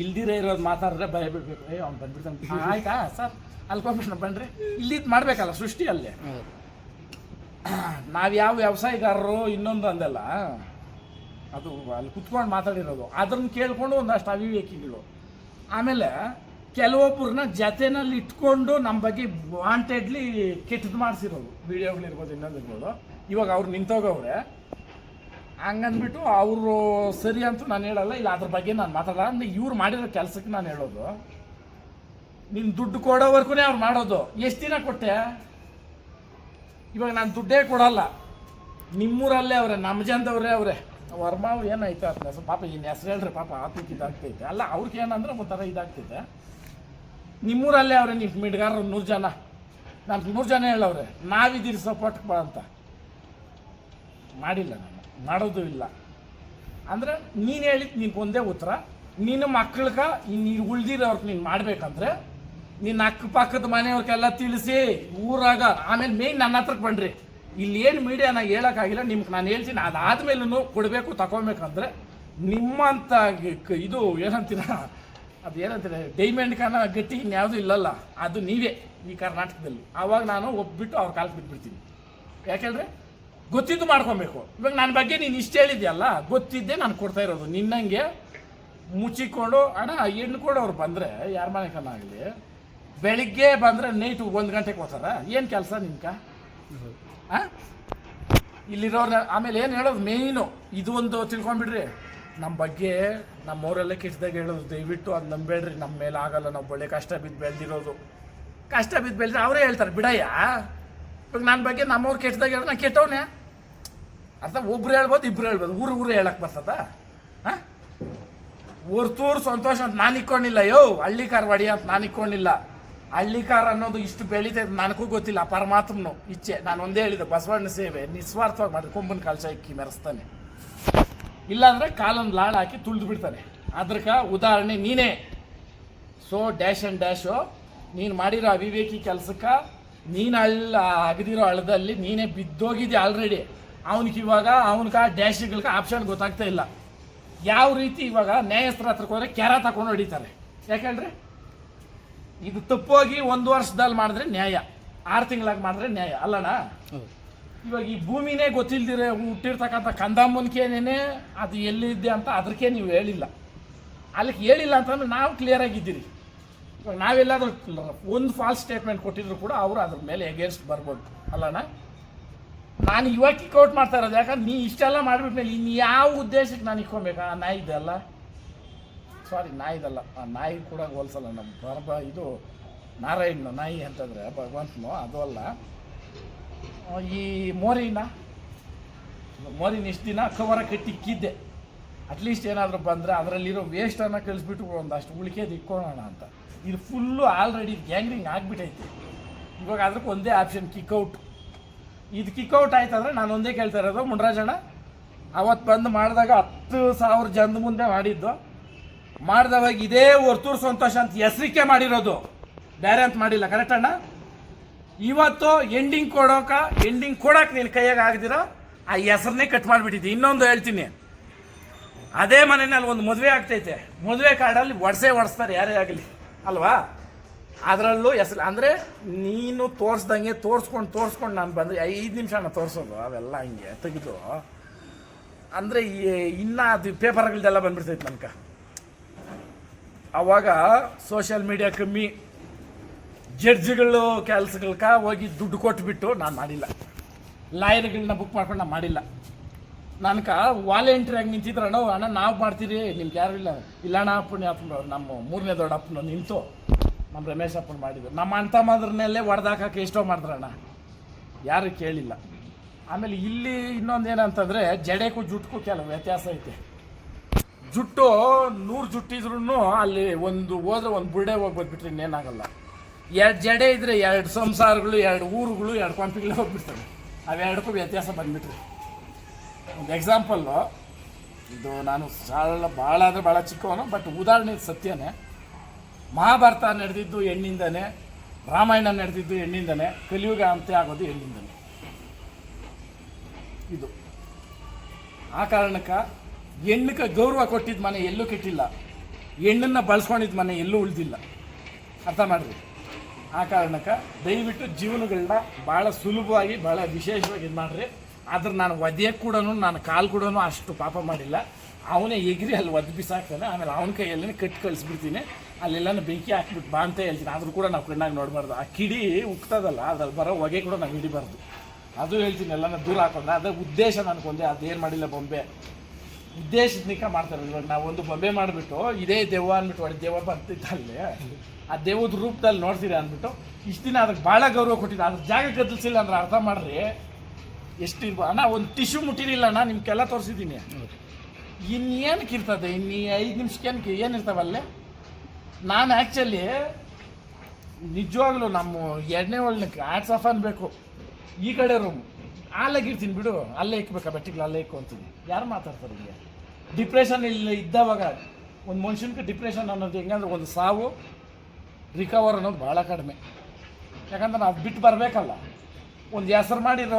ಇಲ್ದಿರೇ ಇರೋದು ಮಾತಾಡಿದ್ರೆ ಭಯ ಬಿಡ್ಬೇಕು ಏ, ಅವ್ನು ಬಂದ್ಬಿಡ್ತಾನೆ ಆಯ್ತಾ? ಸರ್ ಅಲ್ಕೊಂಬಿಟ್ಟು ಬನ್ರಿ. ಇಲ್ಲಿದ್ದು ಮಾಡಬೇಕಲ್ಲ ಸೃಷ್ಟಿ ಅಲ್ಲೇ ನಾವು ಯಾವ ವ್ಯವಸಾಯಗಾರರು ಇನ್ನೊಂದು ಅಂದಲ್ಲ, ಅದು ಅಲ್ಲಿ ಕುತ್ಕೊಂಡು ಮಾತಾಡಿರೋದು. ಅದನ್ನ ಕೇಳ್ಕೊಂಡು ಒಂದಷ್ಟು ಅವಿವೇಕಿಗಳು. ಆಮೇಲೆ ಕೆಲವೊಬ್ಬರನ್ನ ಜತೆನಲ್ಲಿ ಇಟ್ಕೊಂಡು ನಮ್ಮ ಬಗ್ಗೆ ವಾಂಟೆಡ್ಲಿ ಕೆಟ್ಟದ್ದು ಮಾಡಿಸಿರೋದು ವೀಡಿಯೋಗಳಿರ್ಬೋದು ಇನ್ನೊಂದು ಇರ್ಬೋದು. ಇವಾಗ ಅವ್ರು ನಿಂತೋಗವ್ರೆ. ಹಂಗಂದ್ಬಿಟ್ಟು ಅವರು ಸರಿ ಅಂತ ನಾನು ಹೇಳಲ್ಲ, ಇಲ್ಲ ಅದ್ರ ಬಗ್ಗೆ ನಾನು ಮಾತಾಡಲ್ಲ. ಇವ್ರು ಮಾಡಿರೋ ಕೆಲಸಕ್ಕೆ ನಾನು ಹೇಳೋದು. ನಿನ್ನ ದುಡ್ಡು ಕೊಡೋವರೆಗೂ ಅವ್ರು ಮಾಡೋದು. ಎಷ್ಟು ದಿನ ಕೊಟ್ಟೆ? ಇವಾಗ ನಾನು ದುಡ್ಡೇ ಕೊಡಲ್ಲ. ನಿಮ್ಮೂರಲ್ಲೇ ಅವರೇ ನಮ್ಮ ಜನದವ್ರೆ ಅವ್ರೆ. ಅವ್ರು ಏನಾಯ್ತು? ಅಂತ ಪಾಪ ಇನ್ನು ಹೆಸರು ಹೇಳ್ರಿ ಪಾಪ ಆತಕ್ಕೆ ಇದಾಗ್ತೈತೆ. ಅಲ್ಲ, ಅವ್ರಿಗೆ ಏನಂದ್ರೆ ಒಂಥರ ಇದಾಗ್ತೈತೆ. ನಿಮ್ಮೂರಲ್ಲೇ ಅವ್ರೆ ನಿಮ್ಮ ಮಿಡ್ಗಾರರು ನೂರು ಜನ. ನಾನು ನೂರು ಜನ ಹೇಳವ್ರೆ, ನಾವಿದ್ದೀರಿ ಸಪೋರ್ಟ್ ಅಂತ. ಮಾಡಿಲ್ಲ ನಾನು, ಮಾಡೋದು ಇಲ್ಲ. ಅಂದ್ರೆ ನೀನು ಹೇಳಿದ್ದು ನಿನ್ಗೆ ಒಂದೇ ಉತ್ತರ, ನಿನ್ನ ಮಕ್ಕಳಿಗ ಇನ್ನು ಉಳ್ದಿರೋರ್ಗೆ ನೀನು ಮಾಡಬೇಕಂದ್ರೆ, ನಿನ್ನ ಅಕ್ಕಪಕ್ಕದ ಮನೆಯವ್ರಿಗೆಲ್ಲ ತಿಳಿಸಿ, ಊರಾಗ, ಆಮೇಲೆ ಮೇನ್ ನನ್ನ ಹತ್ರಕ್ಕೆ ಬನ್ನಿರಿ ಇಲ್ಲಿ ಏನು ಮೀಡಿಯಾನ ಹೇಳೋಕ್ಕಾಗಿಲ್ಲ, ನಿಮ್ಗೆ ನಾನು ಹೇಳ್ತೀನಿ. ಅದಾದ್ಮೇಲೂ ಕೊಡಬೇಕು ತಗೊಬೇಕಂದ್ರೆ ಕ- ಇದು ಏನಂತೀರ ಅದು ಏನಂತಾರೆ ಡೈಮಂಡ್ ಕಾನ ಗಟ್ಟಿ ಇನ್ಯಾವುದೂ ಇಲ್ಲಲ್ಲ, ಅದು ನೀವೇ ಈ ಕರ್ನಾಟಕದಲ್ಲಿ. ಆವಾಗ ನಾನು ಒಪ್ಬಿಟ್ಟು ಅವ್ರ ಕಾಲಕ್ಕೆ ಬಿಟ್ಬಿಡ್ತೀನಿ. ಯಾಕೆಂದ್ರೆ ಗೊತ್ತಿದ್ದು ಮಾಡ್ಕೊಬೇಕು. ಇವಾಗ ನನ್ನ ಬಗ್ಗೆ ನೀನು ಇಷ್ಟು ಹೇಳಿದ್ಯಲ್ಲ, ಗೊತ್ತಿದ್ದೆ ನಾನು ಕೊಡ್ತಾ ಇರೋದು. ನಿನ್ನಂಗೆ ಮುಚ್ಚಿಕೊಂಡು ಹೆಣ್ಣು ಕೂಡ ಅವ್ರು ಬಂದರೆ, ಯಾರ ಮನೆ ಆಗಲಿ, ಬೆಳಿಗ್ಗೆ ಬಂದರೆ ನೈಟು ಒಂದು ಗಂಟೆಗೆ ಹೋಗ್ತಾರೆ ಏನು ಕೆಲಸ ನಿಮ್ಗೆ ಹಾಂ ಆಮೇಲೆ ಏನು ಹೇಳೋದು? ಮೇಯ್ನು ಇದು ಒಂದು ತಿಳ್ಕೊಂಬಿಡ್ರಿ ನಮ್ಮ ಬಗ್ಗೆ ನಮ್ಮವರೆಲ್ಲ ಕೆಟ್ಟದಾಗ ಹೇಳೋದು, ದಯವಿಟ್ಟು ಅದು ನಂಬೇಡ್ರಿ ನಮ್ಮ ಮೇಲೆ ಆಗಲ್ಲ, ನಾವು ಒಳ್ಳೆ ಕಷ್ಟ ಬಿದ್ದು ಬೆಳೆದಿರೋದು. ಕಷ್ಟ ಬಿದ್ದು ಬೆಳೆದ್ರೆ ಅವರೇ ಹೇಳ್ತಾರೆ, ಬಿಡಯ್ಯ, ಇವಾಗ ನನ್ನ ಬಗ್ಗೆ ನಮ್ಮವ್ರು ಕೆಟ್ಟದಾಗ ಹೇಳಿದ್ರೆ ನಾನು ಕೆಟ್ಟವನೇ. ಅರ್ಥ? ಒಬ್ರು ಹೇಳ್ಬೋದು, ಇಬ್ರು ಹೇಳ್ಬೋದು. ಊರು ಊರು ಹೇಳಕ್ ಬರ್ತದ? ಹಾಂ? ಹೊರ್ತೂರು ಸಂತೋಷ ಅಂತ ನಾನು ಇಕ್ಕೊಂಡಿಲ್ಲ, ಯೋ ಹಳ್ಳಿ ಕಾರ್ ಹೊಡಿ ಅಂತ ನಾನು ಇಕ್ಕೊಂಡಿಲ್ಲ. ಹಳ್ಳಿ ಕಾರ್ ಅನ್ನೋದು ಇಷ್ಟು ಬೆಳೀತೈತೆ ನನಗೂ ಗೊತ್ತಿಲ್ಲ ಪರಮಾತ್ಮನು, ಇಚ್ಛೆ. ನಾನು ಒಂದೇ ಹೇಳಿದೆ, ಬಸವಣ್ಣ ಸೇವೆ ನಿಸ್ವಾರ್ಥವಾಗಿ ಮಾಡಿ ಕೊಂಬನ ಕಳಶ ಇಕ್ಕಿ ಮೆರೆಸ್ತಾನೆ. ಇಲ್ಲಾಂದ್ರೆ ಕಾಲನ್ನು ಲಾಳ ಹಾಕಿ ತುಳಿದು ಬಿಡ್ತಾನೆ. ಅದ್ರಕ ಉದಾಹರಣೆ ನೀನೇ. ಸೊ ಡ್ಯಾಶ್ ಆ್ಯಂಡ್ ಡ್ಯಾಶು ನೀನು ಮಾಡಿರೋ ಅವಿವೇಕಿ ಕೆಲಸಕ್ಕೆ ನೀನು ಅಳ್ಳ ಅಗದಿರೋ ಹಳ್ಳದಲ್ಲಿ ನೀನೇ ಬಿದ್ದೋಗಿದ್ದೆ ಆಲ್ರೆಡಿ ಅವನಿಗೆ ಇವಾಗ ಅವನಿಗೆ ಡ್ಯಾಶ್ಗಳಿಗೆ ಆಪ್ಷನ್ ಗೊತ್ತಾಗ್ತಾ ಇಲ್ಲ. ಯಾವ ರೀತಿ ಇವಾಗ ನ್ಯಾಯಸ್ಥರ ಹತ್ರಕ್ಕೆ ಹೋದ್ರೆ ಕ್ಯಾರ ತಗೊಂಡು ಹೊಡಿತಾರೆ. ಯಾಕಂದ್ರೆ ಇದು ತಪ್ಪೋಗಿ ಒಂದು ವರ್ಷದಲ್ಲಿ ಮಾಡಿದ್ರೆ ನ್ಯಾಯ. ಆರು ತಿಂಗಳಾಗಿ ಮಾಡಿದ್ರೆ ನ್ಯಾಯ. ಅಲ್ಲಣ್ಣ? ಇವಾಗ ಈ ಭೂಮಿನೇ ಗೊತ್ತಿಲ್ದಿರ ಹುಟ್ಟಿರ್ತಕ್ಕಂಥ ಕಂದಾಮನ್ಕೇನೇನೆ ಅದು ಎಲ್ಲಿದೆ ಅಂತ ಅದಕ್ಕೆ ನೀವು ಹೇಳಿಲ್ಲ. ಅಲ್ಲಿಗೆ ಹೇಳಿಲ್ಲ ಅಂತಂದ್ರೆ ನಾವು ಕ್ಲಿಯರ್ ಆಗಿದ್ದೀರಿ. ಇವಾಗ ನಾವೆಲ್ಲಾದ್ರೂ ಒಂದು ಫಾಲ್ಸ್ ಸ್ಟೇಟ್ಮೆಂಟ್ ಕೊಟ್ಟಿದ್ರು ಕೂಡ ಅವರು ಅದ್ರ ಮೇಲೆ ಎಗೇನ್ಸ್ಟ್ ಬರ್ಬೋದು. ಅಲ್ಲಣ್ಣ? ನಾನು ಇವಾಗ ಕಿಕ್ಔಟ್ ಮಾಡ್ತಾ ಇರೋದು, ಯಾಕಂದ್ರೆ ನೀ ಇಷ್ಟೆಲ್ಲ ಮಾಡಿಬಿಟ್ಮೇಲೆ ಇನ್ನು ಯಾವ ಉದ್ದೇಶಕ್ಕೆ ನಾನು ಇಕ್ಕೊಬೇಕಾ ಆ ನಾಯಿದೆಲ್ಲ ಸಾರಿ ನಾಯಿದಲ್ಲ ಆ ನಾಯಿ ಕೂಡ ಹೋಲ್ಸಲ್ಲ ನಮ್ಮ ಬರಬ ಇದು ನಾರಾಯಣ ನಾಯಿ ಅಂತಂದರೆ ಭಗವಂತನು, ಅದು ಅಲ್ಲ. ಈ ಮೋರಿನ ಮೋರಿನ ಇಷ್ಟು ದಿನ ಕವರ ಕಟ್ಟಿಕ್ಕಿದ್ದೆ ಅಟ್ಲೀಸ್ಟ್ ಏನಾದರೂ ಬಂದರೆ ಅದರಲ್ಲಿರೋ ವೇಸ್ಟನ್ನು ಕಳಿಸ್ಬಿಟ್ಟು ಒಂದಷ್ಟು ಉಳಿಕೆದು ಇಟ್ಕೊಳ್ಳೋಣ ಅಂತ. ಇದು ಫುಲ್ಲು ಆಲ್ರೆಡಿ ಗ್ಯಾಂಗ್ರಿಂಗ್ ಆಗಿಬಿಟ್ಟೈತೆ ಇವಾಗ ಅದಕ್ಕೆ ಒಂದೇ ಆಪ್ಷನ್ ಕಿಕ್ಔಟ್ ಇದು ಕಿಕ್ಔಟ್ ಆಯ್ತಂದ್ರೆ ನಾನು ಒಂದೇ ಕೇಳ್ತಾ ಇರೋದು ಮುಂಡ್ರಾಜಣ್ಣ ಅವತ್ತು ಬಂದು ಮಾಡಿದಾಗ ಹತ್ತು ಸಾವಿರ ಜನದ ಮುಂದೆ ಮಾಡಿದ್ದು. ಮಾಡಿದವಾಗ ಇದೇ ವರ್ತೂರು ಸಂತೋಷ ಅಂತ ಹೆಸರಿಕೆ ಮಾಡಿರೋದು. ಬೇರೆ ಅಂತ ಮಾಡಿಲ್ಲ ಕರೆಕ್ಟ್ ಅಣ್ಣ? ಇವತ್ತು ಎಂಡಿಂಗ್ ಕೊಡೋಕ ಎಂಡಿಂಗ್ ಕೊಡೋಕೆ ನೀನು ಕೈಯಾಗ ಆಗದಿರೋ ಆ ಹೆಸರನ್ನೇ ಕಟ್ ಮಾಡಿಬಿಟ್ಟಿದ್ದೆ. ಇನ್ನೊಂದು ಹೇಳ್ತೀನಿ. ಅದೇ ಮನೆಯಲ್ಲಿ ಒಂದು ಮದುವೆ ಆಗ್ತೈತೆ. ಮದುವೆ ಕಾರ್ಡಲ್ಲಿ ಒಡ್ಸೆ ಒಡಿಸ್ತಾರೆ, ಯಾರೇ ಆಗಲಿ. ಅಲ್ವಾ? ಅದರಲ್ಲೂ ಹೆಸರು, ಅಂದರೆ ನೀನು ತೋರಿಸ್ದಂಗೆ ತೋರಿಸ್ಕೊಂಡು ತೋರಿಸ್ಕೊಂಡು ನಾನು ಬಂದರೆ ಐದು ನಿಮಿಷ ನಾನು ತೋರಿಸೋದು, ಅವೆಲ್ಲ ಹಿಂಗೆ ತೆಗೆದು. ಅಂದರೆ ಇನ್ನೂ ಅದು ಪೇಪರ್ಗಳದೆಲ್ಲ ಬಂದ್ಬಿಡ್ತೈತೆ ನನ್ಕ. ಅವಾಗ ಸೋಷಿಯಲ್ ಮೀಡಿಯಾ ಕಮ್ಮಿ ಜಡ್ಜ್ಗಳು ಕೆಲಸಗಳ ಹೋಗಿ ದುಡ್ಡು ಕೊಟ್ಬಿಟ್ಟು ನಾನು ಮಾಡಿಲ್ಲ. ಲಾಯರ್ಗಳನ್ನ ಬುಕ್ ಮಾಡ್ಕೊಂಡು ನಾನು ಮಾಡಿಲ್ಲ. ನನ್ಕ ವಾಲಂಟಿಯರಾಗಿ ನಿಂತಿದ್ರು, ಅಣ್ಣ ಅಣ್ಣ, ನಾವು ಮಾಡ್ತೀರಿ. ನಿಮ್ಗೆ ಯಾರು ಇಲ್ಲ? ಇಲ್ಲ ಅಣ್ಣ ಅಪ್ಪನ ಅಪ್ಪನ ನಮ್ಮ ಮೂರನೇ ದೊಡ್ಡ ಅಪ್ಪನ ನಿಂತು ನಮ್ಮ ರಮೇಶ್ ಅಪ್ಪನ ಮಾಡಿದ್ರು. ನಮ್ಮ ಅಣ್ಣ ತಮ್ಮದ್ರನ್ನೆಲ್ಲೇ ಹೊಡೆದಾಕಕ್ಕೆ ಎಷ್ಟೋ ಮಾಡಿದ್ರಣ್ಣ ಯಾರು ಕೇಳಿಲ್ಲ. ಆಮೇಲೆ ಇಲ್ಲಿ ಇನ್ನೊಂದು ಏನಂತಂದರೆ, ಜಡೆಗೂ ಜುಟ್ಗೂ ಕೆಲವು ವ್ಯತ್ಯಾಸ ಐತೆ. ಜುಟ್ಟು ನೂರು ಜುಟ್ಟಿದ್ರು ಅಲ್ಲಿ ಒಂದು ಹೋದ್ರೆ ಒಂದು ಬುರ್ಡೆ ಹೋಗಿ ಬಂದ್ಬಿಟ್ರೆ ಇನ್ನೇನಾಗಲ್ಲ. ಎರಡು ಜಡೆ ಇದ್ರೆ ಎರಡು ಸಂಸಾರಗಳು, ಎರಡು ಊರುಗಳು, ಎರಡು ಕಂಪಿಗಳು ಹೋಗ್ಬಿಡ್ತವೆ. ಅವೆರಡಕ್ಕೂ ವ್ಯತ್ಯಾಸ ಬಂದ್ಬಿಟ್ರಿ. ಒಂದು ಎಕ್ಸಾಂಪಲ್ಲು ಇದು ನಾನು ಸಾಲ ಭಾಳ ಅಂದರೆ ಭಾಳ ಚಿಕ್ಕವನು ಬಟ್ ಉದಾಹರಣೆ ಸತ್ಯನೇ. ಮಹಾಭಾರತ ನಡೆದಿದ್ದು ಹೆಣ್ಣಿಂದನೇ, ರಾಮಾಯಣ ನಡೆದಿದ್ದು ಹೆಣ್ಣಿಂದನೇ, ಕಲಿಯುಗ ಅಂತ ಆಗೋದು ಹೆಣ್ಣಿಂದನೇ. ಇದು. ಆ ಕಾರಣಕ್ಕೆ ಹೆಣ್ಣಕ್ಕೆ ಗೌರವ ಕೊಟ್ಟಿದ್ದ ಮನೆ ಎಲ್ಲೂ ಕೆಟ್ಟಿಲ್ಲ. ಹೆಣ್ಣನ್ನು ಬಳಸ್ಕೊಂಡಿದ್ದ ಮನೆ ಎಲ್ಲೂ ಉಳಿದಿಲ್ಲ. ಅರ್ಥ ಮಾಡಿರಿ? ಆ ಕಾರಣಕ್ಕೆ ದಯವಿಟ್ಟು ಜೀವನಗಳನ್ನ ಭಾಳ ಸುಲಭವಾಗಿ ಭಾಳ ವಿಶೇಷವಾಗಿ ಇದು ಮಾಡಿರಿ. ಆದ್ರೆ ನಾನು ಒದೆಯಕ್ಕೆ ಕೂಡ ನಾನು ಕಾಲು ಕೂಡ ಅಷ್ಟು ಪಾಪ ಮಾಡಿಲ್ಲ. ಅವನೇ ಎಗ್ರಿ, ಅಲ್ಲಿ ಒದ್ ಬಿಸಾಕ್ತಾನೆ. ಆಮೇಲೆ ಅವನ ಕೈಯಲ್ಲೇ ಕಟ್ಟಿ ಕಳಿಸ್ಬಿಡ್ತೀನಿ. ಅಲ್ಲೆಲ್ಲನೂ ಬೆಂಕಿ ಹಾಕ್ಬಿಟ್ಟು ಬಾ ಅಂತ ಹೇಳ್ತೀನಿ. ಆದರೂ ಕೂಡ ನಾವು ಕಣ್ಣಾಗಿ ನೋಡಬಾರ್ದು. ಆ ಕಿಡಿ ಉಕ್ತದಲ್ಲ ಅದ್ರಲ್ಲಿ ಬರೋ ಹೊಗೆ ಕೂಡ ನಾವು ಹಿಡಿಬಾರ್ದು. ಅದು ಹೇಳ್ತೀನಿ, ಎಲ್ಲನ ದೂರ ಹಾಕೊಂಡ್ರೆ. ಅದೇ ಉದ್ದೇಶ ನನಗೊಂದೇ. ಅದೇನು ಮಾಡಿಲ್ಲ ಬೊಂಬೆ. ಉದ್ದೇಶದ ನಿಖ ಮಾಡ್ತಾರೆ. ಇವಾಗ ನಾವು ಒಂದು ಬೊಂಬೆ ಮಾಡಿಬಿಟ್ಟು ಇದೇ ದೇವ ಅಂದ್ಬಿಟ್ಟು ಒಳ್ಳೆ ದೇವ ಬರ್ತಿತ್ತು ಅಲ್ಲಿ. ಆ ದೇವದ ರೂಪದಲ್ಲಿ ನೋಡ್ತೀರಾ ಅಂದ್ಬಿಟ್ಟು ಇಷ್ಟು ದಿನ ಅದಕ್ಕೆ ಭಾಳ ಗೌರವ ಕೊಟ್ಟಿದ್ದೆ ಅದ್ರ ಜಾಗ ಗದ್ದಲಿಸಿಲ್ಲ ಅಂದ್ರೆ ಅರ್ಥ ಮಾಡ್ರಿ. ಎಷ್ಟು ಇರ್ಬೋ ಅಣ್ಣ, ಒಂದು ಟಿಶ್ಯೂ ಮುಟ್ಟಿರಿಲ್ಲ ಅಣ್ಣ, ನಿಮ್ಗೆಲ್ಲ ತೋರಿಸಿದ್ದೀನಿ. ಇನ್ನೇನಕ್ಕೆ ಇರ್ತದೆ? ಇನ್ನು ಐದು ನಿಮಿಷಕ್ಕೆ ಏನಿರ್ತಾವಲ್ಲೇ ನಾನು ಆ್ಯಕ್ಚುಲಿ ನಿಜವಾಗ್ಲೂ ನಮ್ಮ ಎರಡನೇ ಒಳ್ಳೆ ಆಟ್ಸ್ ಆಫ್ ಅನ್ಬೇಕು. ಈ ಕಡೆ ರೂಮ್ ಅಲ್ಲಾಗಿರ್ತೀನಿ ಬಿಡು. ಅಲ್ಲೇ ಇಕ್ಬೇಕಾ ಬೆಟ್ಟಿಗಳು ಅಲ್ಲೇ ಇಕ್ಕು ಅಂತೀನಿ. ಯಾರು ಮಾತಾಡ್ತಾರೆ ಇಲ್ಲಿ ಡಿಪ್ರೆಷನ್ ಇಲ್ಲಿ ಇದ್ದವಾಗ ಒಂದು ಮನುಷ್ಯನಿಗೆ ಡಿಪ್ರೆಷನ್ ಅನ್ನೋದು ಹೆಂಗಂದ್ರೆ ಒಂದು ಸಾವು ರಿಕವರ್ ಅನ್ನೋದು ಭಾಳ ಕಡಿಮೆ. ಯಾಕಂದ್ರೆ ನಾವು ಬಿಟ್ಟು ಬರಬೇಕಲ್ಲ. ಒಂದು ಹೆಸರು ಮಾಡಿರೋ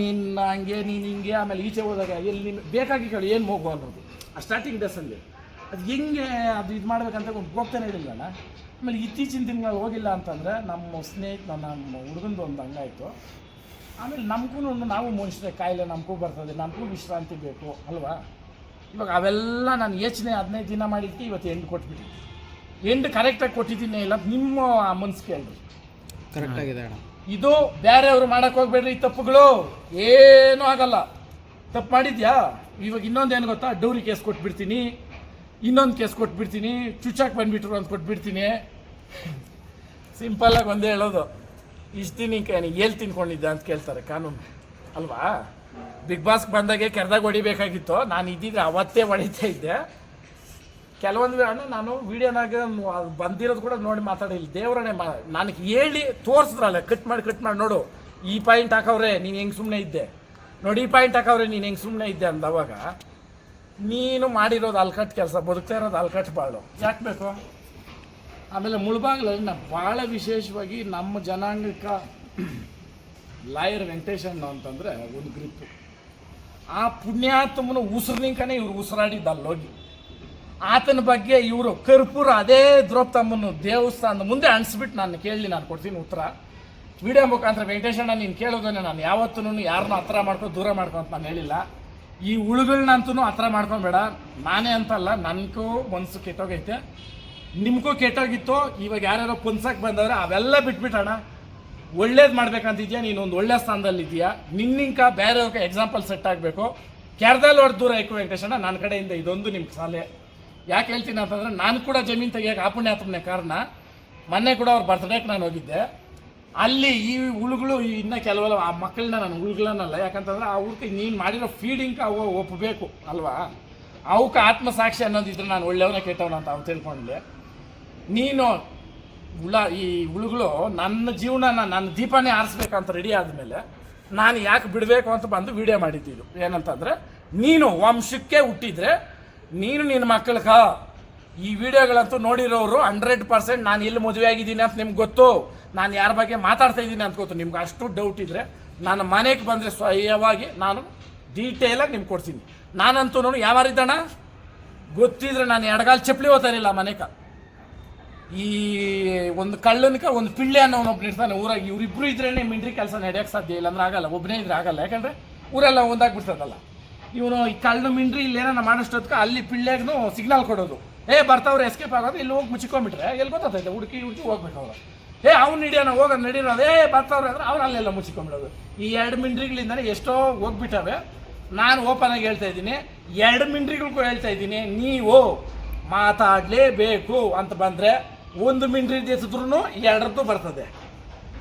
ನಿನ್ನ ಹಂಗೆ, ನೀನು, ಹಿಂಗೆ, ಆಮೇಲೆ ಈಚೆ ಹೋದಾಗ ಎಲ್ಲಿ ಬೇಕಾಗಿ ಕೇಳಿ, ಏನು ಹೋಗು ಅನ್ನೋದು. ಆ ಸ್ಟಾರ್ಟಿಂಗ್ ಡೇಸಲ್ಲಿ ಅದು ಹೆಂಗೆ ಅದು ಇದು ಮಾಡ್ಬೇಕಂತ ಒಂದು ಹೋಗ್ತಾನೆ ಇರಲಿಲ್ಲ ಆಮೇಲೆ ಇತ್ತೀಚಿನ ದಿನಗಳು ಹೋಗಿಲ್ಲ ಅಂತಂದರೆ ನಮ್ಮ ಸ್ನೇಹಿತ ನಮ್ಮ ಹುಡುಗಂದು ಒಂದು ಹಂಗಾಯಿತು. ಆಮೇಲೆ ನಮಗೂ ನಾವು ಮನುಷ್ಯರೇ ಕಾಯಿಲೆ ನಮಗೂ ಬರ್ತದೆ ನಮಗೂ ವಿಶ್ರಾಂತಿ ಬೇಕು ಅಲ್ವಾ? ಇವಾಗ ಅವೆಲ್ಲ ನಾನು ಯೋಚನೆ ಹದಿನೈದು ದಿನ ಮಾಡಿದ್ದೆ ಇವತ್ತು ಎಂಡ್ ಕೊಟ್ಬಿಟ್ಟು ಎಂಡ್ ಕರೆಕ್ಟಾಗಿ ಕೊಟ್ಟಿದ್ದೀನಿ ಇಲ್ಲ ನಿಮ್ಮ ಮನ್ಸು ಕೇಳಿರಿ ಕರೆಕ್ಟಾಗಿದೆ ಅಣ್ಣ. ಇದು ಬೇರೆಯವರು ಮಾಡಕ್ ಹೋಗ್ಬೇಡ್ರಿ ಈ ತಪ್ಪುಗಳು. ಏನೂ ಆಗಲ್ಲ. ತಪ್ಪು ಮಾಡಿದ್ಯಾ? ಇವಾಗ ಇನ್ನೊಂದು ಏನು ಗೊತ್ತಾ? ಡೌರಿ ಕೇಸ್ ಕೊಟ್ಬಿಡ್ತೀನಿ. ಇನ್ನೊಂದು ಕೇಸ್ ಕೊಟ್ಬಿಡ್ತೀನಿ. ಚುಚ್ಚಾಕ್ ಬಂದ್ಬಿಟ್ರು ಅಂತ ಕೊಟ್ಬಿಡ್ತೀನಿ. ಸಿಂಪಲ್ಲಾಗಿ ಒಂದೇ ಹೇಳೋದು. ಇಷ್ಟು ದಿನ ನೀನು ಎಲ್ಲಿ ತಿನ್ಕೊಂಡಿದ್ದೆ ಅಂತ ಕೇಳ್ತಾರೆ, ಕಾನೂನು. ಅಲ್ವಾ? ಬಿಗ್ ಬಾಸ್ಗೆ ಬಂದಾಗೆ ಕೆರೆದಾಗ ಹೊಡಿಬೇಕಾಗಿತ್ತು. ನಾನು ಇದ್ದಿದ್ರೆ ಅವತ್ತೇ ಹೊಡಿತಾ ಇದ್ದೆ. ಕೆಲವೊಂದು ಅಣ್ಣ ನಾನು ವೀಡಿಯೋನಾಗ ಬಂದಿರೋದು ಕೂಡ ನೋಡಿ ಮಾತಾಡಿಲ್ಲ ದೇವರನ್ನೇ ಮಾ, ನನಗೆ ಹೇಳಿ ತೋರಿಸಿದ್ರಲ್ಲ, ಕಟ್ ಮಾಡಿ ಕಟ್ ಮಾಡಿ, ನೋಡು. ಈ ಪಾಯಿಂಟ್ ಹಾಕವ್ರೆ, ನೀನು ಹೆಂಗೆ ಸುಮ್ಮನೆ ಇದ್ದೆ. ನೋಡಿ ಈ ಪಾಯಿಂಟ್ ಹಾಕವ್ರೆ, ನೀನು ಹೆಂಗೆ ಸುಮ್ಮನೆ ಇದ್ದೆ ಅಂದವಾಗ, ನೀನು ಮಾಡಿರೋದು ಅಲ್ಕಟ್ ಕೆಲಸ, ಬದುಕ್ತಾ ಇರೋದು ಅಲ್ಕಟ್ ಬಾಳು. ಯಾಕೆ ಬೇಕು? ಆಮೇಲೆ ಮುಳಬಾಗ್ಲಲ್ಲಿ ನಾ ಭಾಳ ವಿಶೇಷವಾಗಿ ನಮ್ಮ ಜನಾಂಗಕ್ಕೆ ಲಾಯರ್ ವೆಂಕಟೇಶಣ್ಣ ಅಂತಂದರೆ ಒಂದು ಗ್ರೂಪ್. ಆ ಪುಣ್ಯಾತ್ಮನ ಉಸಿರಿನಿಂಕನೇ ಇವರು ಉಸಿರಾಡಿದ್ದು ಅಲ್ಲೋಗಿ. ಆತನ ಬಗ್ಗೆ ಇವರು ಕರ್ಪೂರ ಅದೇ ದ್ರೌಪದಮ್ಮನ ದೇವಸ್ಥಾನದ ಮುಂದೆ ಅಣಿಸ್ಬಿಟ್ಟು ನಾನು ಕೇಳಲಿ ನಾನು ಕೊಡ್ತೀನಿ ಉತ್ತರ. ವಿಡಿಯೋ ಮುಖಾಂತರ ವೆಂಕಟೇಶಣ್ಣ ನೀನು ಕೇಳೋದನ್ನೇ ನಾನು ಯಾವತ್ತೂ ಯಾರನ್ನೂ ಹತ್ರ ಮಾಡ್ಕೊಂಡು ದೂರ ಮಾಡ್ಕೊ ಅಂತ ನಾನು ಹೇಳಿಲ್ಲ. ಈ ಉಳುಗಳನ್ನಂತೂ ಹತ್ರ ಮಾಡ್ಕೊಬೇಡ. ನಾನೇ ಅಂತಲ್ಲ, ನನಗೂ ಮನಸ್ಸು ಕೆಟ್ಟೋಗೈತೆ. ನಿಮಗೂ ಕೆಟ್ಟೋಗಿತ್ತು, ಇವಾಗ ಯಾರ್ಯಾರೋ ಪುನ್ಸಕ್ಕೆ ಬಂದವ್ರೆ, ಅವೆಲ್ಲ ಬಿಟ್ಬಿಟ್ಟಣ. ಒಳ್ಳೇದು ಮಾಡ್ಬೇಕಂತಿದ್ಯಾ? ನೀನು ಒಂದು ಒಳ್ಳೆ ಸ್ಥಾನದಲ್ಲಿದ್ಯಾ ನಿನ್ನಿಂಕ ಬೇರೆಯವ್ರಿಗೆ ಎಕ್ಸಾಂಪಲ್ ಸೆಟ್ ಆಗಬೇಕು. ಕೆರ್ದಲ್ಲಿ ಹೊಡೆದು ದೂರ ಐಕು ವೆಂಕಟೇಶಣ್ಣ ನನ್ನ ಕಡೆಯಿಂದ ಇದೊಂದು ನಿಮ್ಗೆ ಸಾಲೆ. ಯಾಕೆ ಹೇಳ್ತೀನಿ ಅಂತಂದ್ರೆ, ನಾನು ಕೂಡ ಜಮೀನು ತೆಗಿಯೋಕೆ ಆಪುಣ್ಯಾತ್ಮನೆ ಕಾರಣ. ಮೊನ್ನೆ ಕೂಡ ಅವ್ರ ಬರ್ತ್ಡೇಗೆ ನಾನು ಹೋಗಿದ್ದೆ. ಅಲ್ಲಿ ಈ ಹುಳುಗಳು ಇನ್ನೂ ಕೆಲವೆಲ್ಲ, ಆ ಮಕ್ಕಳನ್ನ ನಾನು ಹುಳುಗಳನ್ನಲ್ಲ, ಯಾಕಂತಂದ್ರೆ ಆ ಅವ್ರಿಗೆ ನೀನು ಮಾಡಿರೋ ಫೀಡಿಂಗ್ ಅವು ಒಪ್ಪಬೇಕು ಅಲ್ವಾ? ಅವಕ್ಕೆ ಆತ್ಮಸಾಕ್ಷಿ ಅನ್ನೋದಿದ್ರೆ ನಾನು ಒಳ್ಳೆಯವನೇ ಕೆಟ್ಟವನ ಅಂತ ಅವ್ರು ತಿಳ್ಕೊಂಡ್ಲೆ ನೀನು ಹುಳ ಈ ಹುಳುಗಳು ನನ್ನ ಜೀವನನ ನನ್ನ ದೀಪನೇ ಆರಿಸ್ಬೇಕಂತ ರೆಡಿ ಆದಮೇಲೆ ನಾನು ಯಾಕೆ ಬಿಡಬೇಕು ಅಂತ ಬಂದು ವಿಡಿಯೋ ಮಾಡಿದ್ದಿದ್ದು ಏನಂತಂದರೆ, ನೀನು ವಂಶಕ್ಕೆ ಹುಟ್ಟಿದ್ರೆ ನೀನು ನಿನ್ನ ಮಕ್ಕಳಕ ಈ ವಿಡಿಯೋಗಳಂತೂ ನೋಡಿರೋರು ಹಂಡ್ರೆಡ್ ಪರ್ಸೆಂಟ್ ನಾನು ಇಲ್ಲಿ ಮದುವೆ ಆಗಿದ್ದೀನಿ ಅಂತ ನಿಮ್ಗೆ ಗೊತ್ತು. ನಾನು ಯಾರ ಬಗ್ಗೆ ಮಾತಾಡ್ತಾ ಇದ್ದೀನಿ ಅಂತ ಗೊತ್ತು. ನಿಮ್ಗೆ ಅಷ್ಟು ಡೌಟ್ ಇದ್ದರೆ ನಾನು ಮನೆಗೆ ಬಂದರೆ ಸ್ವಯವಾಗಿ ನಾನು ಡೀಟೇಲಾಗಿ ನಿಮ್ಗೆ ಕೊಡ್ತೀನಿ. ನಾನಂತೂ ಯಾವಾರಿದ್ದಣ್ಣ? ಗೊತ್ತಿದ್ರೆ ನಾನು ಎಡಗಾಲ್ ಚಪ್ಪಲಿ ಇರಲಿಲ್ಲ ಮನೆಕ ಈ ಒಂದು ಕಳ್ಳನಕ ಒಂದು ಪಿಳ್ಳೆ ಅನ್ನೋ ಒಬ್ಬನ ಇರ್ತಾನೆ. ಊರಾಗಿ ಇವ್ರಿಬ್ರು ಇದ್ರೇನೆ ಮಿಂಡ್ರಿ ಕೆಲಸ ನಡೆಯೋಕ್ಕೆ ಸಾಧ್ಯ ಇಲ್ಲ ಅಂದ್ರೆ ಆಗಲ್ಲ ಒಬ್ಬನೇ ಇದ್ರೆ ಆಗಲ್ಲ. ಯಾಕಂದ್ರೆ ಊರೆಲ್ಲ ಒಂದಾಗ್ಬಿಡ್ತದಲ್ಲ. ಇವನು ಈ ಕಳ್ಳನ ಮಿಂಡ್ರಿ ಇಲ್ಲೇನ ಮಾಡೋಷ್ಟೊತ್ತಿಗೆ ಅಲ್ಲಿ ಪಿಳ್ಳೆಗೂ ಸಿಗ್ನಲ್ ಕೊಡೋದು. ಏ, ಬರ್ತಾವ್ರೆ ಎಸ್ಕೇಪ್ ಆಗೋದು, ಇಲ್ಲಿ ಹೋಗಿ ಮುಚ್ಚಿಕೊಂಡ್ಬಿಟ್ರೆ ಎಲ್ಲಿ ಗೊತ್ತಾಗ್ತೈತೆ? ಹುಡುಕಿ ಹುಡುಕಿ ಹೋಗ್ಬೇಕು ಅವ್ರು ಏ, ಅವ್ನು ಹಿಡಿಯೋಣ ಹೋಗ ನಡೀರೋದು. ಏ, ಬರ್ತಾವ್ರೆ ಅಂದ್ರೆ ಅವ್ರು ಅಲ್ಲೆಲ್ಲ ಮುಚ್ಚಿಕೊಂಡ್ಬಿಡೋದು ಈ ಎರಡು ಮಿಂಡ್ರಿಗಳಿಂದನೇ ಎಷ್ಟೋ ಹೋಗ್ಬಿಟ್ಟವೆ. ನಾನು ಓಪನ್ ಆಗಿ ಹೇಳ್ತಾ ಇದ್ದೀನಿ. ಎರಡು ಮಿಂಡ್ರಿಗಳಿಗೂ ಹೇಳ್ತಾ ಇದ್ದೀನಿ, ನೀವು ಮಾತಾಡಲೇಬೇಕು ಅಂತ ಬಂದರೆ ಒಂದು ಮಿಂಟ್ರಿ ಎತ್ತಿದ್ರು ಎರಡರದ್ದು ಬರ್ತದೆ.